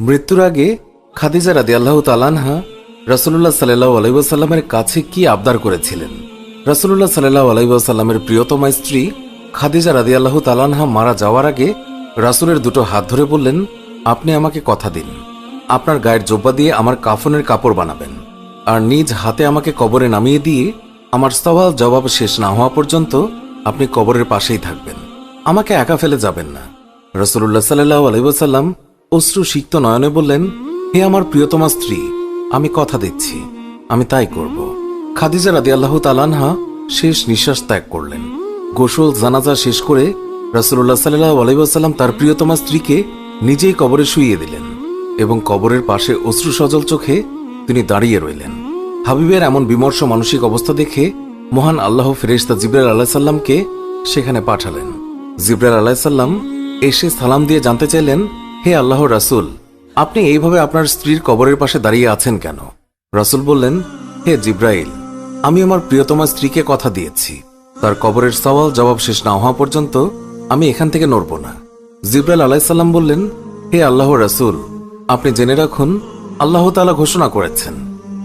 মৃত্যুর আগে খাদিজা রাদি আল্লাহ তালানহা রসুল্লাহ সাল্লাহ আলাইসাল্লামের কাছে কি আবদার করেছিলেন? রসুল্লাহ সাল্লাহ আলাইসাল্লামের প্রিয়তমা স্ত্রী খাদিজা রাদি আল্লাহ তালানহা মারা যাওয়ার আগে রাসুলের দুটো হাত ধরে বললেন, আপনি আমাকে কথা দিন। আপনার গায়ের জোব্বা দিয়ে আমার কাফনের কাপড় বানাবেন। আর নিজ হাতে আমাকে কবরে নামিয়ে দিয়ে আমার সওয়াল জবাব শেষ না হওয়া পর্যন্ত আপনি কবরের পাশেই থাকবেন। আমাকে একা ফেলে যাবেন না। রসুল্লাহ সাল্লাহ আলাইসাল্লাম অশ্রু সিক্ত নয়নে বললেন, হে আমার প্রিয়তমা স্ত্রী, আমি কথা দিচ্ছি, আমি তাই করব। খাদিজা রাদি আল্লাহ তালানহা শেষ নিঃশ্বাস ত্যাগ করলেন। গোসল, জানাজা শেষ করে রসুল্লাহ সাল্লাহ আলাইসাল্লাম তার প্রিয়তমা স্ত্রীকে নিজেই কবরে শুইয়ে দিলেন এবং কবরের পাশে অশ্রু সজল চোখে তিনি দাঁড়িয়ে রইলেন। হাবিবের এমন বিমর্ষ মানসিক অবস্থা দেখে মহান আল্লাহ ফেরেশতা জিব্রাইল আলাহ সাল্লামকে সেখানে পাঠালেন। জিব্রাইল আলাহ সাল্লাম এসে সালাম দিয়ে জানতে চাইলেন হে আল্লাহ রাসুল, আপনি এইভাবে আপনার স্ত্রীর কবরের পাশে দাঁড়িয়ে আছেন কেন? রাসুল বললেন, হে জিব্রাইল, আমি আমার প্রিয়তমা স্ত্রীকে কথা দিয়েছি। তার কবরের সওয়াল জবাব শেষ না হওয়া পর্যন্ত আমি এখান থেকে নড়ব না। জিব্রাইল আলাইসাল্লাম বললেন, হে আল্লাহ রাসুল, আপনি জেনে রাখুন, আল্লাহ তালা ঘোষণা করেছেন,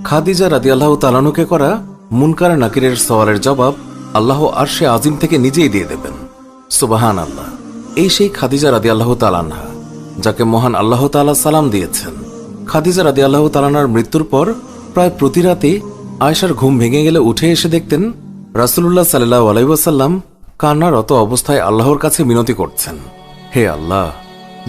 খাদিজা রাদি আল্লাহ তালানুকে করা মুনকার নাকিরের সওয়ালের জবাব আল্লাহ আরশে আজিম থেকে নিজেই দিয়ে দেবেন। সুবাহান আল্লাহ এই সেই খাদিজা রাদি আল্লাহ তালানহা যাকে মহান আল্লাহ তালা সালাম দিয়েছেন। খাদিজা রাদি আল্লাহ তালানার মৃত্যুর পর প্রায় প্রতি রাতে আয়সার ঘুম ভেঙে গেলে উঠে এসে দেখতেন রাসুল্লাহ সাল্লাহ আলাইসাল্লাম কান্নারত অবস্থায় আল্লাহর কাছে মিনতি করছেন। হে আল্লাহ,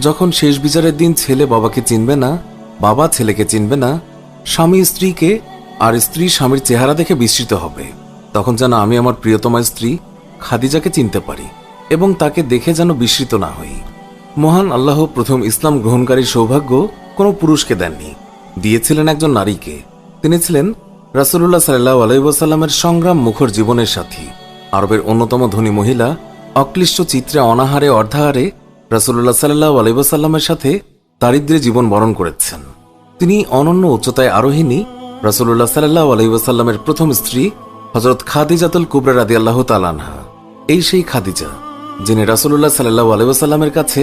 যখন শেষ বিচারের দিন ছেলে বাবাকে চিনবে না, বাবা ছেলেকে চিনবে না, স্বামী স্ত্রীকে আর স্ত্রী স্বামীর চেহারা দেখে বিস্মৃত হবে, তখন যেন আমি আমার প্রিয়তমা স্ত্রী খাদিজাকে চিনতে পারি এবং তাকে দেখে যেন বিস্মৃত না হই। মহান আল্লাহ প্রথম ইসলাম গ্রহণকারী সৌভাগ্য কোনো পুরুষকে দেননি। দিয়েছিলেন একজন নারীকে। তিনি ছিলেন রাসুল্লাহ সাল্লাহ আলাইসাল্লামের সংগ্রাম মুখর জীবনের সাথী। আরবের অন্যতম ধনী মহিলা অক্লিষ্ট চিত্রে অনাহারে অর্ধাহারে রাসুল্লাহ সাল্লাহ আলাইসাল্লামের সাথে দারিদ্র্যে জীবন বরণ করেছেন। তিনি অনন্য উচ্চতায় আরোহিনী রাসুল্লাহ সাল্লাহ আলাইসাল্লামের প্রথম স্ত্রী হজরত খাদিজাতুল কুবরা রাদি আল্লাহ তালানহা এই সেই খাদিজা, যিনি রাসুল্লাহ সাল্লাহ আলাইসাল্লামের কাছে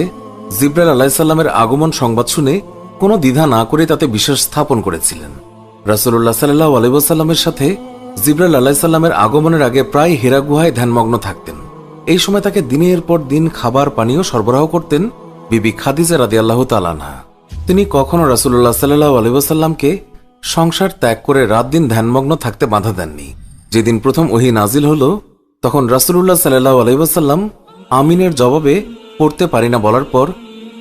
জিব্রাইল আলাহিসাল্লামের আগমন সংবাদ শুনে কোনো দ্বিধা না করে তাতে বিশ্বাস স্থাপন করেছিলেন। রাসুল্লাহ সাল্লাহ আলাইসাল্লামের সাথে জিব্রাইল আলাহিসাল্লামের আগমনের আগে প্রায় হীরা গুহায় ধ্যানমগ্ন থাকতেন। এই সময় তাকে দিনের পর দিন খাবার পানীয় সরবরাহ করতেন বিবি খাদিজা রাদি আল্লাহ তালানহা তিনি কখনো রাসুল্লাহ সাল্লাহ আলাইসাল্লামকে সংসার ত্যাগ করে রাত দিন ধ্যানমগ্ন থাকতে বাধা দেননি। যেদিন প্রথম ওহি নাজিল হল, তখন রাসুল্লাহ সাল্লাহ আলাইসাল্লাম আমিনের জবাবে পড়তে পারি না বলার পর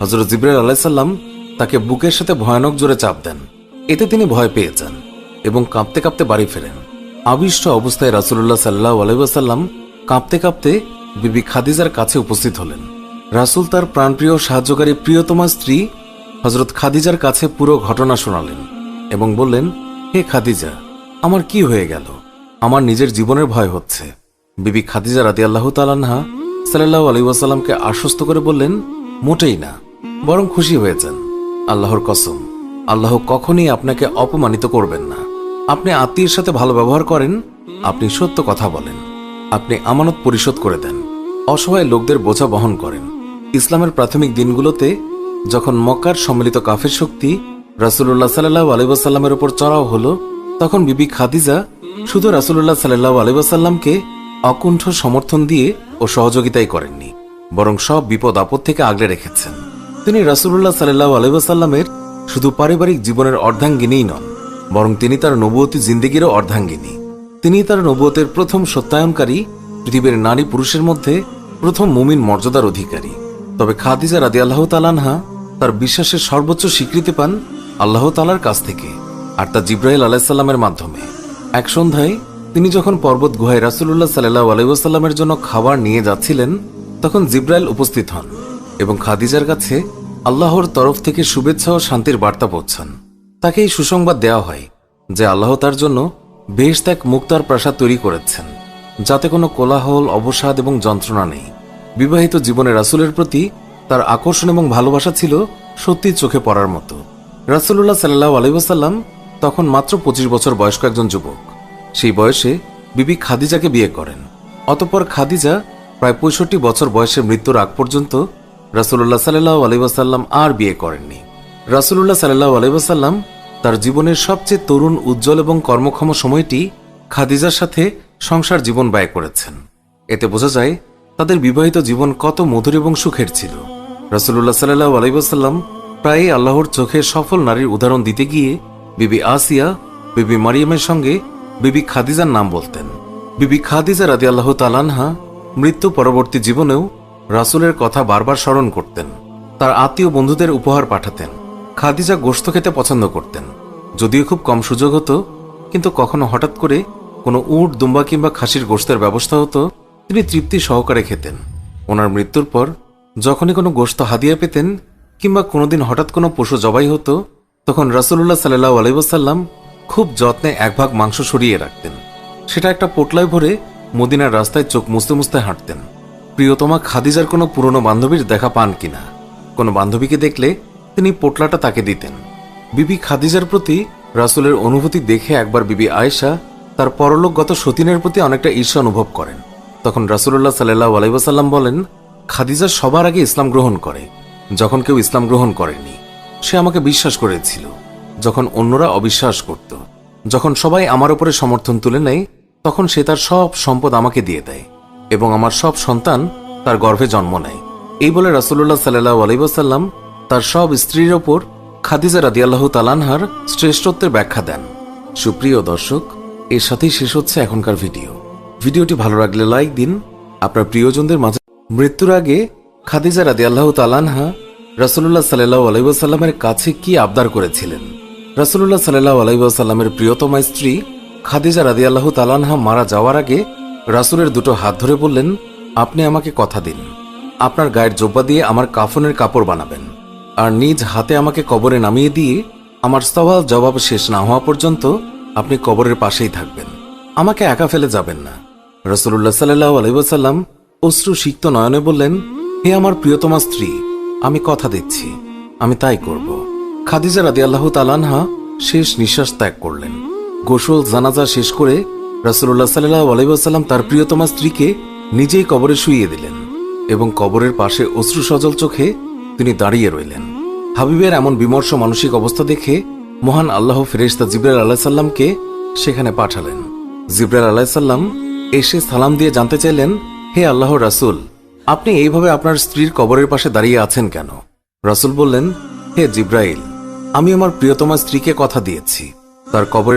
হজরত জিব্রাইল আলাইসাল্লাম তাকে বুকের সাথে ভয়ানক জোরে চাপ দেন। এতে তিনি ভয় পেয়ে যান এবং কাঁপতে কাঁপতে বাড়ি ফেরেন। আবিষ্ট অবস্থায় রাসুল্লাহ সাল্লাহ আলাইসাল্লাম কাঁপতে কাঁপতে বিবি খাদিজার কাছে উপস্থিত হলেন। রাসুল তার প্রাণপ্রিয় সাহায্যকারী প্রিয়তমা স্ত্রী হজরত খাদিজার কাছে পুরো ঘটনা শোনালেন এবং বললেন, হে খাদিজা, আমার কি হয়ে গেল? আমার নিজের জীবনের ভয় হচ্ছে। বিবি খাদিজা রাদি আল্লাহ তালান্হা সাল্লাহ আলী ওয়াসাল্লামকে আশ্বস্ত করে বললেন, মোটেই না, বরং খুশি হয়ে যান আল্লাহর কসম, আল্লাহ কখনই আপনাকে অপমানিত করবেন না। আপনি আত্মীয়ের সাথে ভালো ব্যবহার করেন, আপনি সত্য কথা বলেন। আপনি আমানত পরিশোধ করে দেন, অসহায় লোকদের বোঝা বহন করেন। ইসলামের প্রাথমিক দিনগুলোতে যখন মক্কার সম্মিলিত কাফের শক্তি রাসুল্লাহ সাল্লাহ আলিবাসাল্লামের উপর চড়াও হলো, তখন বিবি খাদিজা শুধু রাসুল্লাহ সাল্লাহ আলিবাসাল্লামকে অকুণ্ঠ সমর্থন দিয়ে ও সহযোগিতাই করেননি, বরং সব বিপদ আপদ থেকে আগলে রেখেছেন। তিনি রাসুল্লাহ সাল্লাহ আলিবাসাল্লামের শুধু পারিবারিক জীবনের অর্ধাঙ্গিনীই নন, বরং তিনি তার নবুয়তী জিন্দিগিরও অর্ধাঙ্গিনী। তিনি তার নবুয়তের প্রথম সত্যায়নকারী, পৃথিবীর নারী পুরুষের মধ্যে প্রথম মুমিন মর্যাদার অধিকারী। তবে খাদিজা রাদি আল্লাহ তালানহা তার বিশ্বাসের সর্বোচ্চ স্বীকৃতি পান আল্লাহ তালার কাছ থেকে, আর তা জিব্রাহিল আলাহিসাল্লামের মাধ্যমে। এক সন্ধ্যায় তিনি যখন পর্বত গুহায় রাসুল্লাহ সাল্লাহ আলাইসাল্লামের জন্য খাবার নিয়ে যাচ্ছিলেন, তখন জিব্রাইল উপস্থিত হন এবং খাদিজার কাছে আল্লাহর তরফ থেকে শুভেচ্ছা ও শান্তির বার্তা পৌঁছান। তাকে এই সুসংবাদ দেওয়া হয় যে আল্লাহ তার জন্য বেশ ত্যাগ মুক্তার প্রাসাদ তৈরি করেছেন, যাতে কোনো কোলাহল, অবসাদ এবং যন্ত্রণা নেই। বিবাহিত জীবনে রাসুলের প্রতি তার আকর্ষণ এবং ভালোবাসা ছিল সত্যি চোখে পড়ার মতো। রাসুল্লাহ সাল্লাহ আলাইসাল্লাম তখন মাত্র পঁচিশ বছর বয়স্ক একজন যুবক। সেই বয়সে বিবি খাদিজাকে বিয়ে করেন। অতপর খাদিজা প্রায় পঁয়ষট্টি বছর বয়সে মৃত্যুর আগ পর্যন্ত রাসুল্লাহ সাল্লাহ আলাইসাল্লাম আর বিয়ে করেননি। রাসুলুল্লাহ সাল্লাহ আলাইসাল্লাম তার জীবনের সবচেয়ে তরুণ, উজ্জ্বল এবং কর্মক্ষম সময়টি খাদিজার সাথে সংসার জীবন ব্যয় করেছেন। এতে বোঝা যায় তাদের বিবাহিত জীবন কত মধুর এবং সুখের ছিল। রাসুলুল্লাহ সাল্লাহ আলাইসাল্লাম প্রায়ই আল্লাহর চোখে সফল নারীর উদাহরণ দিতে গিয়ে বিবি আসিয়া বিবি মারিয়ামের সঙ্গে বিবি খাদিজার নাম বলতেন। বিবি খাদিজা রাদি আল্লাহ তালানহা মৃত্যু পরবর্তী জীবনেও রাসুলের কথা বারবার স্মরণ করতেন, তার আত্মীয় বন্ধুদের উপহার পাঠাতেন, খাদিজা গোশত খেতে পছন্দ করতেন। যদিও খুব কম সুযোগ হতো, কিন্তু কখনো হঠাৎ করে কোনো উট, দুম্বা কিংবা খাসির গোশতের ব্যবস্থা হতো, তিনি তৃপ্তি সহকারে খেতেন। ওনার মৃত্যুর পর যখনই কোনো গোশত হাদিয়া পেতেন কিংবা কোনোদিন হঠাৎ কোনো পশু জবাই হতো, তখন রাসুল্লাহ সাল্লাহ আলাইসাল্লাম খুব যত্নে এক ভাগ মাংস সরিয়ে রাখতেন। সেটা একটা পোটলায় ভরে মদিনার রাস্তায় চোখ মুছতে মুছতে হাঁটতেন। প্রিয়তমা খাদিজার কোনো পুরনো বান্ধবীর দেখা পান কিনা? কোনো বান্ধবীকে দেখলে তিনি পোটলাটা তাকে দিতেন। বিবি খাদিজার প্রতি রাসুলের অনুভূতি দেখে একবার বিবি আয়েশা তার পরলোকগত সতীনের প্রতি অনেকটা ঈর্ষা অনুভব করেন। তখন রাসুল্লাহ সাল্লাহ আলাইসাল্লাম বলেন, খাদিজা সবার আগে ইসলাম গ্রহণ করে। যখন কেউ ইসলাম গ্রহণ করেনি সে আমাকে বিশ্বাস করেছিল। যখন অন্যরা অবিশ্বাস করত, যখন সবাই আমার উপরে সমর্থন তুলে নেয়, তখন সে তার সব সম্পদ আমাকে দিয়ে দেয় এবং আমার সব সন্তান তার গর্ভে জন্ম নেয়। এই বলে রাসুল্লাহ সাল্লাহ আলাইসাল্লাম তার সব স্ত্রীর ওপর খাদিজা রাদিয়াল্লাহ তালানহার শ্রেষ্ঠত্বের ব্যাখ্যা দেন। সুপ্রিয় দর্শক, এর সাথেই শেষ হচ্ছে এখনকার ভিডিও। ভিডিওটি ভালো লাগলে লাইক দিন। আপনার প্রিয়জনদের মাঝে মৃত্যুর আগে খাদিজা রাদিয়াল্লাহ তালানহা রাসুল্লাহ সাল্লাহ আলাইসাল্লামের কাছে কি আবদার করেছিলেন? রাসুল্লাহ সাল্লাহ আলাইসাল্লামের প্রিয়তমা স্ত্রী খাদিজা রাদিয়াল্লাহ তালানহা মারা যাওয়ার আগে রাসুলের দুটো হাত ধরে বললেন, আপনি আমাকে কথা দিন। আপনার গায়ের জোব্বা দিয়ে আমার কাফনের কাপড় বানাবেন। আর নিজ হাতে আমাকে কবরে নামিয়ে দিয়ে আমার সওয়াল জবাব শেষ না হওয়া পর্যন্ত আপনি কবরের পাশেই থাকবেন। আমাকে একা ফেলে যাবেন না। রসুল্লাহ সাল্লাহ আলাইসাল্লাম অশ্রু সিক্ত নয়নে বললেন, হে আমার প্রিয়তমা স্ত্রী, আমি কথা দিচ্ছি। আমি তাই করব। খাদিজা রাদি আল্লাহ তালানহা শেষ নিঃশ্বাস ত্যাগ করলেন। গোসল, জানাজা শেষ করে রসুল্লাহ সাল্লাহ আলাইসাল্লাম তার প্রিয়তমা স্ত্রীকে নিজেই কবরে শুইয়ে দিলেন এবং কবরের পাশে অশ্রু সজল চোখে তিনি দাঁড়িয়ে রইলেন। হাবিবের এমন বিমর্ষ মানসিক অবস্থা দেখে মহান আল্লাহ ফেরেশতা জিব্রাইল আলাহিসাল্লামকে সেখানে পাঠালেন। জিব্রাইল আলাহিসাল্লাম এসে সালাম দিয়ে জানতে চাইলেন, হে আল্লাহ রাসুল, আপনি এইভাবে আপনার স্ত্রীর কবরের পাশে দাঁড়িয়ে আছেন কেন? রাসুল বললেন, হে জিব্রাইল আমি আমার প্রিয়তমা স্ত্রীকে কথা দিয়েছি। তার কবরের